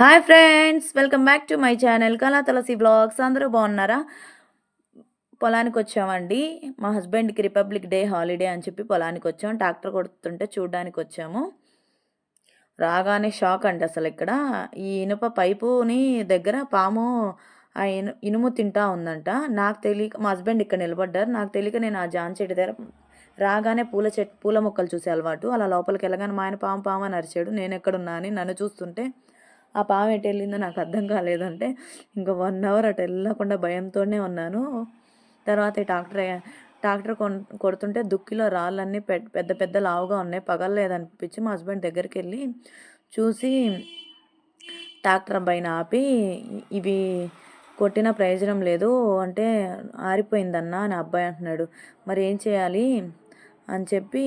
Hi friends welcome back to my channel Kala Tulasi blogs. అందరూ బాగున్నారా? పొలానికి వచ్చామండి. మా హస్బెండ్కి రిపబ్లిక్ డే హాలిడే అని చెప్పి పొలానికి వచ్చాం. ట్రాక్టర్ కొడుతుంటే చూడడానికి వచ్చాము. రాగానే షాక్ అండి అసలు ఇక్కడ. ఈ ఇనుప పైపుని దగ్గర పాము ఆ ఇను ఇనుము తింటా ఉందంట. నాకు తెలియక మా హస్బెండ్ ఇక్కడ నిలబడ్డారు. నాకు తెలియక నేను ఆ జాన్ చెట్టు దగ్గర రాగానే పూల చెట్టు పూల మొక్కలు చూసే అలవాటు. అలా లోపలికి వెళ్ళగానే మా ఆయన పాము పాము అని అరిచాడు. నేను ఎక్కడున్నా అని నన్ను చూస్తుంటే ఆ పాము ఎటు వెళ్ళిందో నాకు అర్థం కాలేదంటే ఇంకా వన్ అవర్ అటు వెళ్ళకుండా భయంతోనే ఉన్నాను. తర్వాత ఈ డాక్టర్ డాక్టర్ కొన్ కొడుతుంటే దుక్కిలో రాళ్ళన్నీ పెద్ద పెద్ద పెద్ద లావుగా ఉన్నాయి. పగలలేదనిపించి మా హస్బెండ్ దగ్గరికి వెళ్ళి చూసి ట్రాక్టర్ పైన ఆపి ఇవి కొట్టిన ప్రయోజనం లేదు. అంటే ఆరిపోయిందన్న అని అబ్బాయి అంటున్నాడు. మరి ఏం చేయాలి? అని చెప్పి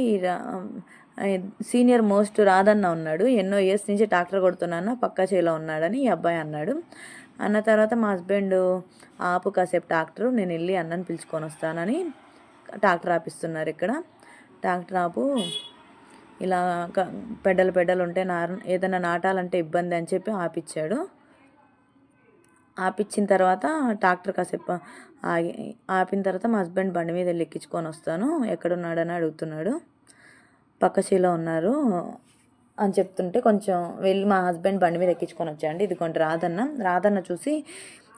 సీనియర్ మోస్ట్ రాధన్న ఉన్నాడు. ఎన్నో ఇయర్స్ నుంచి ట్రాక్టర్ కొడుతున్నాను. పక్క చేలో ఉన్నాడని ఈ అబ్బాయి అన్నాడు. అన్న తర్వాత మా హస్బెండ్ ఆపు కాసేపు ట్రాక్టర్ నేను వెళ్ళి అన్నని పిలుచుకొని వస్తానని ట్రాక్టర్ ఆపిస్తున్నారు ఇక్కడ. ట్రాక్టర్ ఆపు ఇలా క- పెడ్డలు పెడ్డలు ఉంటే నా ఏదైనా నాటాలంటే ఇబ్బంది అని చెప్పి ఆపిచ్చాడు. ఆపిచ్చిన తర్వాత ట్రాక్టర్ కాసేపు ఆగి ఆపిన తర్వాత మా హస్బెండ్ బండి మీద వెళ్ళి ఎక్కించుకొని వస్తాను. ఎక్కడున్నాడని అడుగుతున్నాడు. పక్క చేలో ఉన్నారు అని చెప్తుంటే కొంచెం వెళ్ళి మా హస్బెండ్ బండి మీద ఎక్కించుకొని వచ్చాయండి ఇది కొంచెం రాదన్న రాదన్న చూసి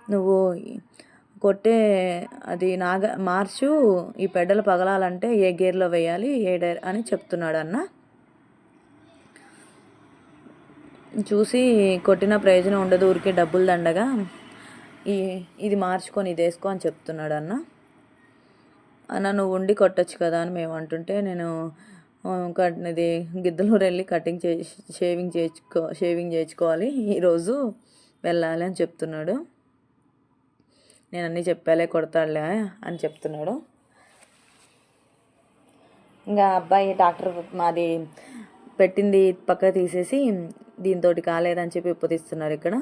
నువ్వు కొట్టే అది నాగ మార్చు ఈ పెడ్డలు పగలాలంటే ఏ గేర్లో వేయాలి ఏ డైర్ అని చెప్తున్నాడు అన్న చూసి కొట్టిన ప్రయోజనం ఉండదు ఊరికే డబ్బులు దండగా ఈ ఇది మార్చుకొని ఇది వేసుకో అని చెప్తున్నాడు అన్న అన్న నువ్వు ఉండి కొట్టచ్చు కదా అని మేము అంటుంటే నేను ఇది గిద్దలూరు వెళ్ళి కటింగ్ చే షేవింగ్ చేయించుకో షేవింగ్ చేయించుకోవాలి ఈరోజు వెళ్ళాలి అని చెప్తున్నాడు. నేను అన్నీ చెప్పాలే కొడతాడులే అని చెప్తున్నాడు. ఇంకా అబ్బాయి డాక్టర్ మాది పెట్టింది పక్క తీసేసి దీంతో కాలేదని చెప్పి ఉపదిస్తున్నారు ఇక్కడ.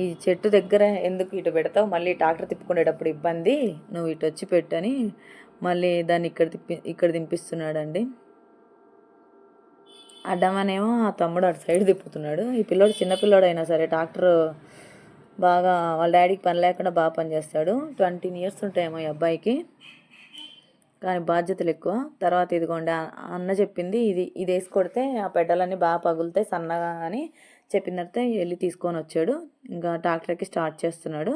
ఈ చెట్టు దగ్గర ఎందుకు ఇటు పెడతావు? మళ్ళీ ట్రాక్టర్ తిప్పుకునేటప్పుడు ఇబ్బంది నువ్వు ఇటు వచ్చి పెట్టని మళ్ళీ దాన్ని ఇక్కడ తిప్పి ఇక్కడ దింపిస్తున్నాడండి. అడ్డమనేమో ఆ తమ్ముడు అటు సైడ్ తిప్పుతున్నాడు. ఈ పిల్లోడు చిన్న అయినా సరే ట్రాక్టర్ బాగా వాళ్ళ డాడీకి పని లేకుండా బాగా పనిచేస్తాడు ట్వంటీన్ ఇయర్స్ ఉంటాయేమో ఈ అబ్బాయికి. కానీ బాధ్యతలు ఎక్కువ. తర్వాత ఇదిగోండి అన్న చెప్పింది ఇది ఇది వేసి కొడితే ఆ పెడ్డలన్నీ బాగా పగులుతాయి సన్నగా అని చెప్పిన తర్వాత వెళ్ళి తీసుకొని వచ్చాడు. ఇంకా ట్రాక్టర్కి స్టార్ట్ చేస్తున్నాడు.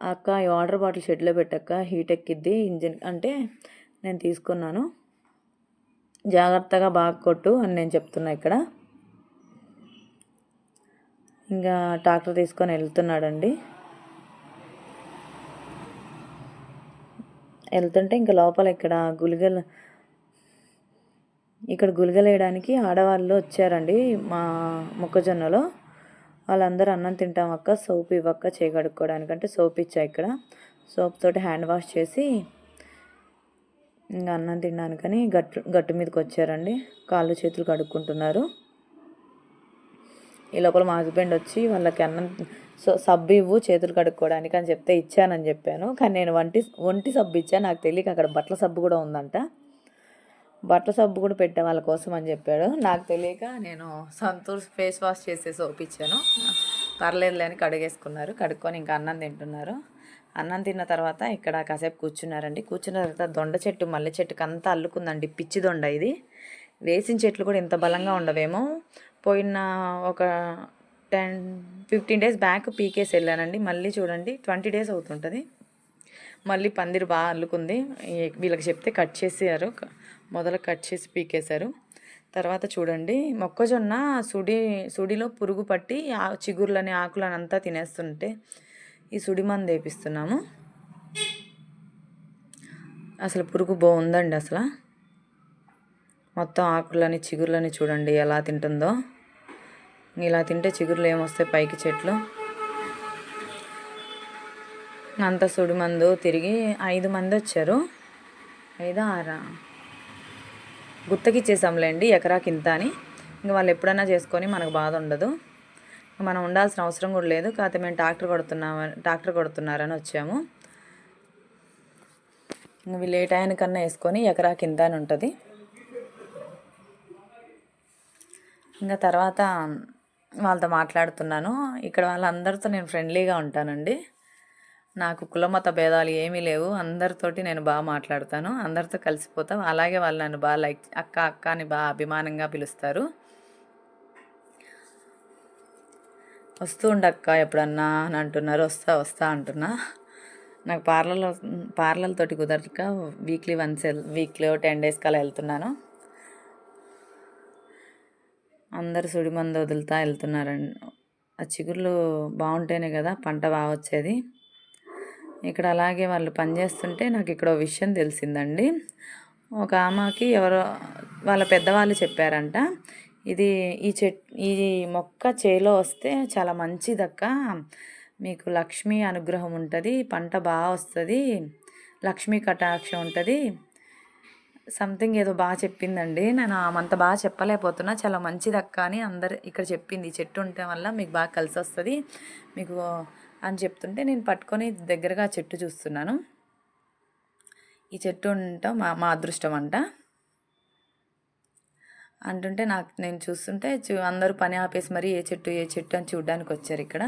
అక్క ఈ వాటర్ బాటిల్ షెడ్లో పెట్టక్క హీట్ ఎక్కిద్ది ఇంజిన్ అంటే నేను తీసుకున్నాను. జాగ్రత్తగా బాగా కొట్టు అని నేను చెప్తున్నా ఇక్కడ. ఇంకా ట్రాక్టర్ తీసుకొని వెళ్తున్నాడండి. వెళ్తుంటే ఇంకా లోపల ఇక్కడ గులిగలు ఇక్కడ గులిగలు వేయడానికి ఆడవాళ్ళు వచ్చారండి మా మొక్కజొన్నలో. వాళ్ళందరూ అన్నం తింటాం అక్క సోప్ ఇవ్వక్క చేయి కడుక్కోవడానికి. అంటే సోప్ ఇచ్చా ఇక్కడ. సోప్ తోటి హ్యాండ్ వాష్ చేసి ఇంకా అన్నం తినడానికని గట్టు గట్టు మీదకి వచ్చారండి. కాళ్ళు చేతులు కడుక్కుంటున్నారు. ఈ లోపల మా హస్బెండ్ వచ్చి వాళ్ళకి అన్నం సో సబ్బు ఇవ్వు చేతులు కడుక్కోవడానికి అని చెప్తే ఇచ్చానని చెప్పాను. కానీ నేను వంటి ఒంటి సబ్బు ఇచ్చాను నాకు తెలియక అక్కడ బట్టల సబ్బు కూడా ఉందంట. బట్టల సబ్బు కూడా పెట్టే వాళ్ళ కోసం అని చెప్పాడు. నాకు తెలియక నేను సంతూర్ ఫేస్ వాష్ చేసే సోప్ ఇచ్చాను. పర్లేదులే అని కడిగేసుకున్నారు. కడుక్కొని ఇంకా అన్నం తింటున్నారు. అన్నం తిన్న తర్వాత ఇక్కడ కాసేపు కూర్చున్నారండి. కూర్చున్న తర్వాత దొండ చెట్టు మల్లె చెట్టుకి అంతా అల్లుకుందండి. పిచ్చి దొండ ఇది. వేసిన చెట్లు కూడా ఇంత బలంగా ఉండవేమో. పోయిన ఒక టెన్ ఫిఫ్టీన్ డేస్ బ్యాక్ పీకేసి వెళ్ళానండి. మళ్ళీ చూడండి ట్వంటీ డేస్ అవుతుంటుంది. మళ్ళీ పందిరి బాగా అల్లుకుంది. వీళ్ళకి చెప్తే కట్ చేసారు మొదలు కట్ చేసి పీకేశారు. తర్వాత చూడండి మొక్కజొన్న సుడి సుడిలో పురుగు పట్టి ఆ చిగుర్లని ఆకులని అంతా తినేస్తుంటే ఈ సుడి మందు వేపిస్తున్నాము. అసలు పురుగు బాగుందండి అసలు. మొత్తం ఆకులని చిగుర్లని చూడండి ఎలా తింటుందో. ఇలా తింటే చిగుర్లు ఏమొస్తాయి పైకి చెట్లు. అంత సుడి మందు తిరిగి ఐదు మంది వచ్చారు ఐదు ఆరా? గుత్తకిచ్చేసాంలేండి ఎకరాకి ఇంత అని ఇంక వాళ్ళు ఎప్పుడైనా చేసుకొని మనకు బాధ ఉండదు. మనం ఉండాల్సిన అవసరం కూడా లేదు. కాకపోతే మేము ట్రాక్టర్ కొడుతున్నాము ట్రాక్టర్ కొడుతున్నారని వచ్చాము. ఇవి లేట్ అయిన కన్నా వేసుకొని ఎకరాకి ఇంత అని ఉంటుంది. ఇంకా తర్వాత వాళ్ళతో మాట్లాడుతున్నాను. ఇక్కడ వాళ్ళందరితో నేను ఫ్రెండ్లీగా ఉంటానండి. నాకు కులమత భేదాలు ఏమీ లేవు. అందరితోటి నేను బాగా మాట్లాడతాను. అందరితో కలిసిపోతాం. అలాగే వాళ్ళు నన్ను బాగా లైక్ అక్క అక్క అని బాగా అభిమానంగా పిలుస్తారు. వస్తూ ఉండక్క ఎప్పుడన్నా అని అంటున్నారు. వస్తా వస్తా అంటున్నా. నాకు పార్లర్లో పార్లర్ తోటి కుదరక వీక్లీ వన్స్ వీక్లీ టెన్ డేస్కి కలా వెళ్తున్నాను. అందరు సుడిమందు వదులుతా వెళ్తున్నారండి ఆ చిగుర్లు బాగుంటేనే కదా పంట బాగా వచ్చేది ఇక్కడ అలాగే వాళ్ళు పనిచేస్తుంటే నాకు ఇక్కడ విషయం తెలిసిందండి. ఒక ఆమెకి ఎవరో వాళ్ళ పెద్దవాళ్ళు చెప్పారంట ఇది ఈ చెట్ ఈ మొక్క చేలో వస్తే చాలా మంచిదక్క మీకు లక్ష్మీ అనుగ్రహం ఉంటుంది పంట బాగా వస్తుంది లక్ష్మీ కటాక్షం ఉంటుంది. సంథింగ్ ఏదో బాగా చెప్పిందండి. నేను అంత బాగా చెప్పలేకపోతున్నా చాలా మంచిదక్క అని అందరు ఇక్కడ చెప్పింది. ఈ చెట్టు ఉండటం వల్ల మీకు బాగా కలిసి వస్తుంది మీకు అని చెప్తుంటే నేను పట్టుకొని దగ్గరగా ఆ చెట్టు చూస్తున్నాను. ఈ చెట్టు ఉండటం మా మా అదృష్టం అంట. అంటుంటే నాకు నేను చూస్తుంటే చూ అందరూ పని ఆపేసి మరి ఏ చెట్టు ఏ చెట్టు అని చూడ్డానికి వచ్చారు ఇక్కడ.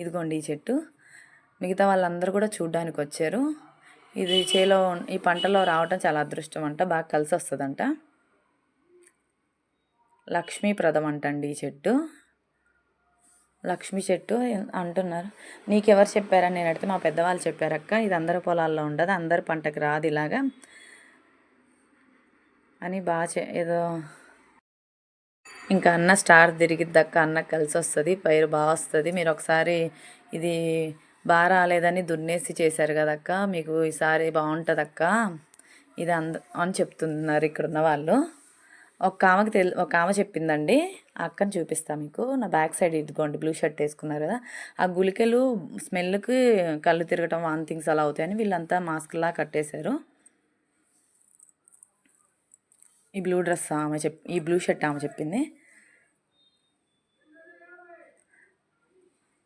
ఇదిగోండి ఈ చెట్టు. మిగతా వాళ్ళందరూ కూడా చూడ్డానికి వచ్చారు. ఇది చేలో ఈ పంటలో రావటం చాలా అదృష్టం అంట బాగా కలిసి వస్తుందంట లక్ష్మీప్రదం అంటండి ఈ చెట్టు. లక్ష్మి చెట్టు అంటున్నారు. నీకెవరు చెప్పారని నేను అడిగితే మా పెద్దవాళ్ళు చెప్పారక్క ఇది అందరి పొలాల్లో ఉండదు. అందరి పంటకి రాదు ఇలాగా అని బాగా ఏదో ఇంకా అన్న స్టార్ తిరిగిద్దక్క అన్న కలిసి వస్తుంది. పైరు బాగా వస్తుంది. మీరు ఒకసారి ఇది బాగా రాలేదని దున్నేసి చేశారు కదక్క మీకు ఈసారి బాగుంటుందక్క. ఇది అంద అని చెప్తున్నారు ఇక్కడ ఉన్న వాళ్ళు. ఒక ఆమెకి తెలి ఒక ఆమె చెప్పిందండి అక్కని చూపిస్తా మీకు. నా బ్యాక్ సైడ్ ఇదిగోండి బ్లూ షర్ట్ వేసుకున్నారు కదా. ఆ గుళికలు స్మెల్కి కళ్ళు తిరగటం వాంతింగ్స్ అలా అవుతాయని వీళ్ళంతా మాస్క్లా కట్టేశారు. ఈ బ్లూ డ్రెస్ ఆమె చెప్ ఈ బ్లూ షర్ట్ ఆమె చెప్పింది.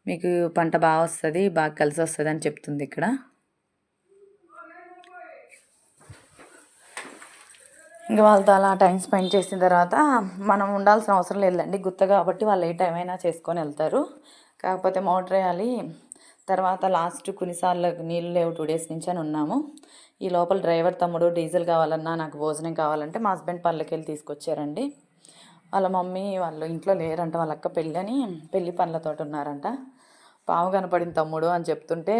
మీకు పంట బాగా వస్తుంది బాగా కలిసి వస్తుంది అని చెప్తుంది ఇక్కడ. ఇంకా వాళ్ళతో అలా టైం స్పెండ్ చేసిన తర్వాత మనం ఉండాల్సిన అవసరం లేదండి గుత్త కాబట్టి వాళ్ళు ఏ టైం అయినా చేసుకొని వెళ్తారు. కాకపోతే మోటర్ వేయాలి. తర్వాత లాస్ట్ కొన్నిసార్లు నీళ్ళు లేవు టూ డేస్ నుంచి అని ఉన్నాము. ఈ లోపల డ్రైవర్ తమ్ముడు డీజిల్ కావాలన్నా నాకు భోజనం కావాలంటే మా హస్బెండ్ పళ్ళకి వెళ్ళి తీసుకొచ్చారండి. వాళ్ళ మమ్మీ వాళ్ళు ఇంట్లో లేరంట వాళ్ళ అక్క పెళ్ళి పెళ్ళి పనులతో ఉన్నారంట. పాము కనపడింది తమ్ముడు అని చెప్తుంటే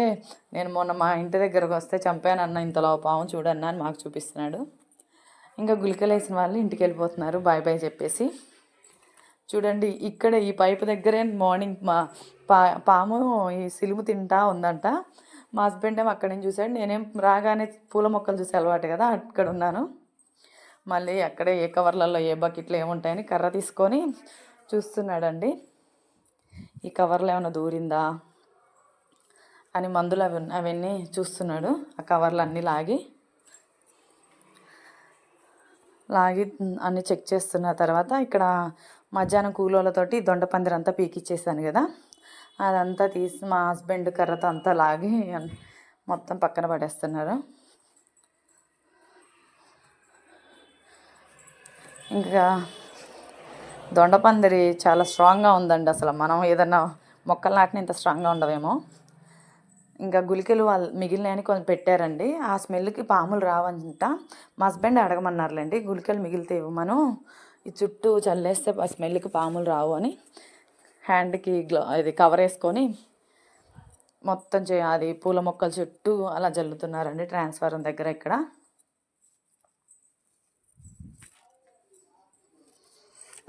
నేను మొన్న మా ఇంటి దగ్గరకు వస్తే చంపానన్న ఇంతలో పాము చూడన్నా అని మాకు చూపిస్తున్నాడు. ఇంకా గుళికలు వేసిన వాళ్ళు ఇంటికి వెళ్ళిపోతున్నారు. బాయ్ బాయ్ చెప్పేసి. చూడండి ఇక్కడ ఈ పైపు దగ్గరే మార్నింగ్ మా పా పాము ఈ సిలుము తింటా ఉందంట. మా హస్బెండ్ ఏమో అక్కడి నుంచి చూశాడు. నేనేం రాగానే పూల మొక్కలు చూసి అలవాటు కదా అక్కడ ఉన్నాను. మళ్ళీ అక్కడే ఏ కవర్లలో ఏ బకెట్లు ఏముంటాయని కర్ర తీసుకొని చూస్తున్నాడండి. ఈ కవర్లో ఏమైనా దూరిందా అని మందులు అవి అవన్నీ చూస్తున్నాడు. ఆ కవర్లు అన్నీ లాగి లాగి అన్నీ చెక్ చేస్తున్న తర్వాత ఇక్కడ మధ్యాహ్నం కూలోళ్ళతోటి దొండ అంతా పీకిచ్చేసాను కదా. అదంతా తీసి మా హస్బెండ్ కర్రతో అంతా లాగి మొత్తం పక్కన పడేస్తున్నారు. ఇంకా దొండపందిరి చాలా స్ట్రాంగ్గా ఉందండి అసలు. మనం ఏదన్నా మొక్కలు నాటిన ఇంత స్ట్రాంగ్గా ఉండవేమో. ఇంకా గులికలు వాళ్ళు మిగిలినవి కొంచెం పెట్టారండి. ఆ స్మెల్కి పాములు రావంట. మా హస్బెండ్ అడగమన్నారులేండి గులికలు మిగిలితే ఇవ్వమను ఈ చుట్టూ చల్లేస్తే ఆ స్మెల్కి పాములు రావు అని. హ్యాండ్కి గ్లో అది కవర్ వేసుకొని మొత్తం చే అది పూల మొక్కల చుట్టూ అలా జల్లుతున్నారండి ట్రాన్స్ఫారం దగ్గర ఇక్కడ.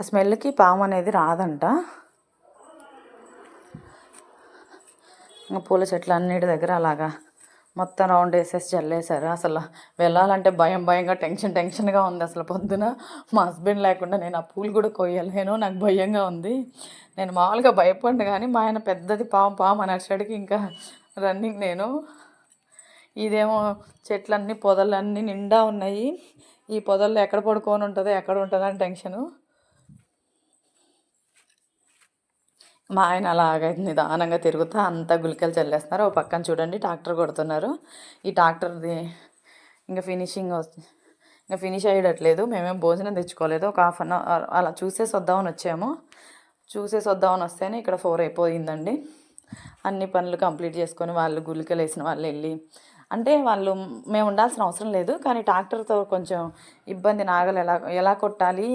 స్మెల్కి పాము అనేది రాదంట. పూల చెట్లు అన్నిటి దగ్గర అలాగా మొత్తం రౌండ్ వేసేసి చల్లేశారు అసలు వెళ్ళాలంటే భయం భయంగా టెన్షన్ టెన్షన్గా ఉంది అసలు పొద్దున. మా హస్బెండ్ లేకుండా నేను ఆ పూలు కూడా కొయ్యలేను నాకు భయంగా ఉంది. నేను మామూలుగా భయపడిన కానీ మా ఆయన పెద్దది పాము పాము అని అడికి ఇంకా రన్నింగ్ నేను. ఇదేమో చెట్లన్నీ పొదలన్నీ నిండా ఉన్నాయి. ఈ పొదల్లో ఎక్కడ పడుకొని ఉంటుందో ఎక్కడ ఉంటుందో అని టెన్షను మా ఆయన అలాగ నిదానంగా తిరుగుతా అంతా గుళికలు చల్లేస్తున్నారు. ఓ పక్కన చూడండి ట్రాక్టర్ కొడుతున్నారు. ఈ ట్రాక్టర్ది ఇంకా ఫినిషింగ్ ఇంకా ఫినిష్ అయ్యట్లేదు మేమేం భోజనం తెచ్చుకోలేదు. ఒక హాఫ్ అన్ అవర్ అలా చూసేసి వద్దామని వచ్చాము. చూసేసి వద్దామని వస్తేనే ఇక్కడ ఫోర్ అయిపోయిందండి. అన్ని పనులు కంప్లీట్ చేసుకొని వాళ్ళు గుళికలు వేసిన వాళ్ళు వెళ్ళి అంటే వాళ్ళు మేము ఉండాల్సిన అవసరం లేదు. కానీ ట్రాక్టర్తో కొంచెం ఇబ్బంది నాగలు ఎలా ఎలా కొట్టాలి?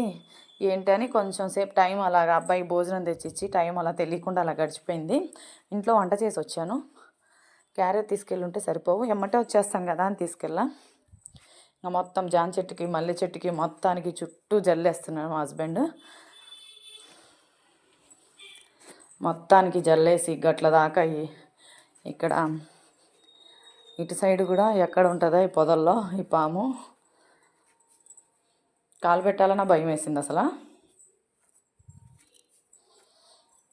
ఏంటని కొంచెం సేపు టైం అలాగా అబ్బాయి భోజనం తెచ్చిచ్చి టైం అలా తెలియకుండా అలా గడిచిపోయింది. ఇంట్లో వంట చేసి వచ్చాను. క్యారెట్ తీసుకెళ్ళి ఉంటే సరిపోవు. ఎమ్మటే వచ్చేస్తాం కదా అని తీసుకెళ్ళా. ఇంకా మొత్తం జాన్ చెట్టుకి మల్లె చెట్టుకి మొత్తానికి చుట్టూ జల్లేస్తున్నాడు మా హస్బెండ్. మొత్తానికి జల్లేసి గట్ల దాకా ఇక్కడ ఇటు సైడ్ కూడా ఎక్కడ ఉంటుందో ఈ పొదల్లో ఈ పాము. కాలు పెట్టాలన్న భయం వేసింది అసలు.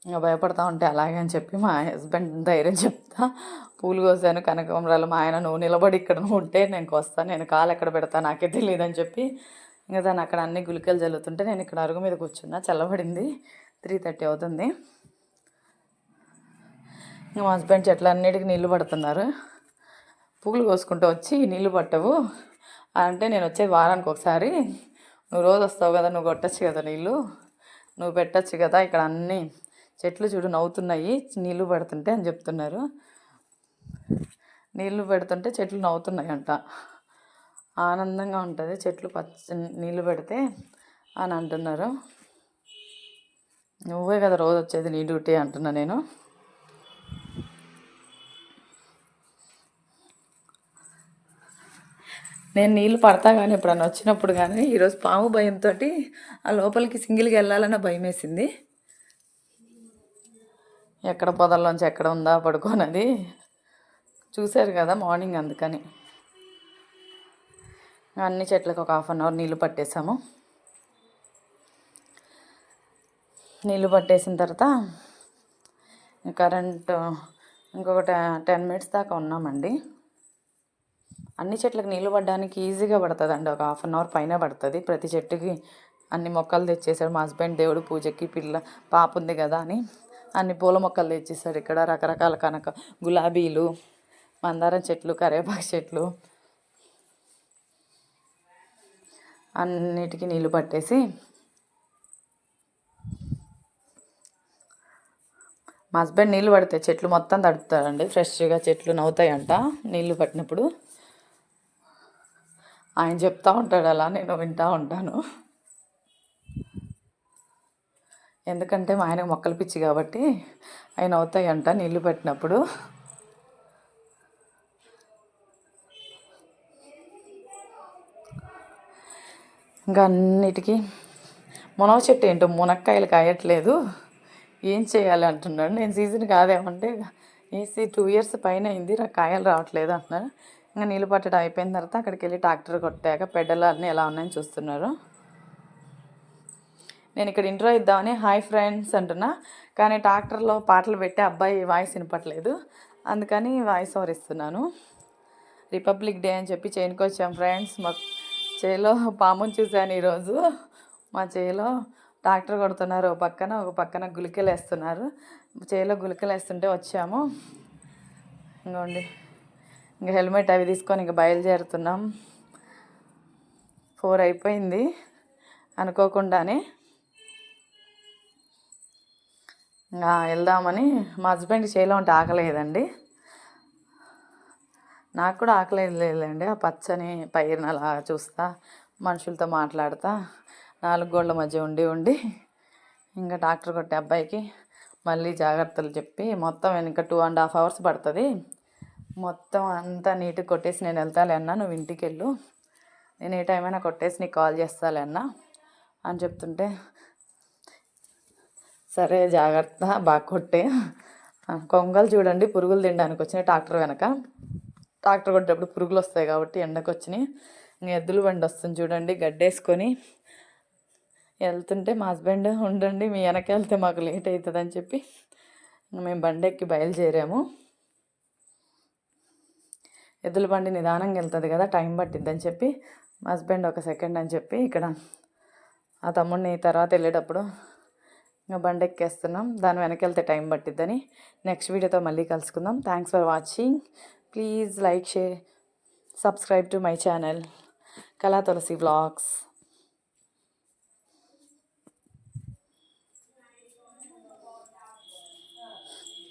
ఇంకా భయపడతా ఉంటే అలాగే అని చెప్పి మా హస్బెండ్ ధైర్యం చెప్తా. పూలు కోసాను కనకాంబరాలు మా ఆయన నువ్వు నిలబడి ఇక్కడ నువ్వు ఉంటే నేను వస్తాను నేను కాలు ఎక్కడ పెడతా నాకే తెలియదు అని చెప్పి. ఇంకా దాన్ని అక్కడ అన్ని గులికలు చల్లుతుంటే నేను ఇక్కడ అరుగు మీద కూర్చున్నా చల్లబడింది. త్రీ థర్టీ అవుతుంది. ఇంకా మా హస్బెండ్ చెట్లన్నిటికీ నీళ్ళు పడుతున్నారు. పూలు కోసుకుంటూ వచ్చి నీళ్ళు పట్టవు. అంటే నేను వచ్చేది వారానికి ఒకసారి. నువ్వు రోజు వస్తావు కదా నువ్వు కొట్టచ్చు కదా నీళ్ళు? నువ్వు పెట్టచ్చు కదా ఇక్కడ అన్ని చెట్లు చూడు నవ్వుతున్నాయి నీళ్ళు పడుతుంటే అని చెప్తున్నారు. నీళ్ళు పెడుతుంటే చెట్లు నవ్వుతున్నాయి అంట ఆనందంగా ఉంటుంది చెట్లు పచ్చ నీళ్ళు పెడితే అని అంటున్నారు. నువ్వే కదా రోజు వచ్చేది నీ డ్యూటీ అంటున్నా నేను. నేను నీళ్ళు పడతా కానీ ఎప్పుడన్నా వచ్చినప్పుడు కానీ ఈరోజు పాము భయంతో ఆ లోపలికి సింగిల్గా వెళ్ళాలన్న భయం వేసింది ఎక్కడ పొదల్లోంచి ఎక్కడ ఉందా పడుకోనది. చూశారు కదా మార్నింగ్ అందుకని. అన్ని చెట్లకు ఒక హాఫ్ అన్ అవర్ నీళ్ళు పట్టేసాము నీళ్ళు పట్టేసిన తర్వాత కరెంట్ ఇంకొక టెన్ మినిట్స్ దాకా ఉన్నామండి. అన్ని చెట్లకు నీళ్ళు పడడానికి ఈజీగా పడుతుంది అండి ఒక హాఫ్ అన్ అవర్ పైన పడుతుంది. ప్రతి చెట్టుకి అన్ని మొక్కలు తెచ్చేసాడు మా హస్బెండ్ దేవుడు పూజకి పిల్ల పాప ఉంది కదా అని అన్ని పూల మొక్కలు తెచ్చేసాడు ఇక్కడ రకరకాల కనుక గులాబీలు మందారం చెట్లు కరివేపాకు చెట్లు అన్నిటికీ నీళ్ళు పట్టేసి మా హస్బెండ్ నీళ్ళు పడితే చెట్లు మొత్తం తడుపుతాడండి ఫ్రెష్గా చెట్లు నవ్వుతాయంట. నీళ్ళు పట్టినప్పుడు ఆయన చెప్తా ఉంటాడు అలా నేను వింటూ ఉంటాను. ఎందుకంటే మా ఆయనకు మొక్కలు పిచ్చి కాబట్టి ఆయన అవుతాయంట నీళ్ళు పెట్టినప్పుడు. ఇంకా అన్నిటికీ మునగ చెట్టు ఏంటో మునక్కాయలు కాయట్లేదు. ఏం చేయాలి అంటున్నాడు. నేను సీజన్ కాదేమంటే ఏసీ టూ ఇయర్స్ పైన అయింది కాయలు రావట్లేదు అంటున్నాను ఇంకా నీళ్ళు పట్టడం అయిపోయిన తర్వాత అక్కడికి వెళ్ళి ట్రాక్టర్ కొట్టాక పెడ్డలు అన్నీ ఎలా ఉన్నాయని చూస్తున్నారు. నేను ఇక్కడ ఇంట్రో ఇద్దామని హాయ్ ఫ్రెండ్స్ అంటున్నా. కానీ ట్రాక్టర్లో పాటలు పెట్టి అబ్బాయి వాయిస్ వినపట్లేదు అందుకని వాయిస్ ఓవర్ ఇస్తున్నాను. రిపబ్లిక్ డే అని చెప్పి చేయనికి వచ్చాం ఫ్రెండ్స్. మా చేలో పాముని చూశాను ఈరోజు. మా చేలో ట్రాక్టర్ కొడుతున్నారు. ఒక పక్కన ఒక పక్కన గులికలు వేస్తున్నారు. చేలో గులికలు వేస్తుంటే వచ్చాము. ఇంకోండి ఇంకా హెల్మెట్ అవి తీసుకొని ఇంకా బయలుదేరుతున్నాం. ఫోర్ అయిపోయింది. అనుకోకుండానే ఇంకా వెళ్దామని మా హస్బెండ్ చేలో ఉంటే ఆకలేదండి. నాకు కూడా ఆకలేదు లేదండి ఆ పచ్చని పైరుని అలా చూస్తా మనుషులతో మాట్లాడతా నాలుగు గోళ్ళ మధ్య ఉండి ఉండి ఇంకా డాక్టర్ కొట్టే అబ్బాయికి మళ్ళీ జాగ్రత్తలు చెప్పి మొత్తం ఇంకా టూ అండ్ హాఫ్ అవర్స్ పడుతుంది. మొత్తం అంతా నీట్గా కొట్టేసి నేను వెళ్తాలే అన్న నువ్వు ఇంటికి వెళ్ళు నేను ఏ టైం అయినా కొట్టేసి నీకు కాల్ చేస్తాలే అన్న అని చెప్తుంటే సరే జాగ్రత్త బాగా కొట్టే. కొంగలు చూడండి పురుగులు తినడానికి వచ్చినాయి ట్రాక్టర్ వెనక. ట్రాక్టర్ కొట్టేటప్పుడు పురుగులు వస్తాయి కాబట్టి ఎండకు వచ్చినాయి. ఇంకా ఎద్దుల బండి వస్తుంది చూడండి గడ్డేసుకొని వెళ్తుంటే మా హస్బెండ్ ఉండండి మీ వెనక వెళ్తే మాకు లేట్ అవుతుందని చెప్పి మేము బండి ఎక్కి బయలుదేరాము. ఎద్దుల బండి నిదానంగా వెళ్తుంది కదా టైం పట్టిద్దని చెప్పి మా హస్బెండ్ ఒక సెకండ్ అని చెప్పి ఇక్కడ ఆ తమ్ముడిని తర్వాత వెళ్ళేటప్పుడు ఇంకా బండి ఎక్కేస్తున్నాం. దాని వెనకెళ్తే టైం పట్టిద్దని. నెక్స్ట్ వీడియోతో మళ్ళీ కలుసుకుందాం. Thanks for watching please like share subscribe to my channel Kala Tulasi vlogs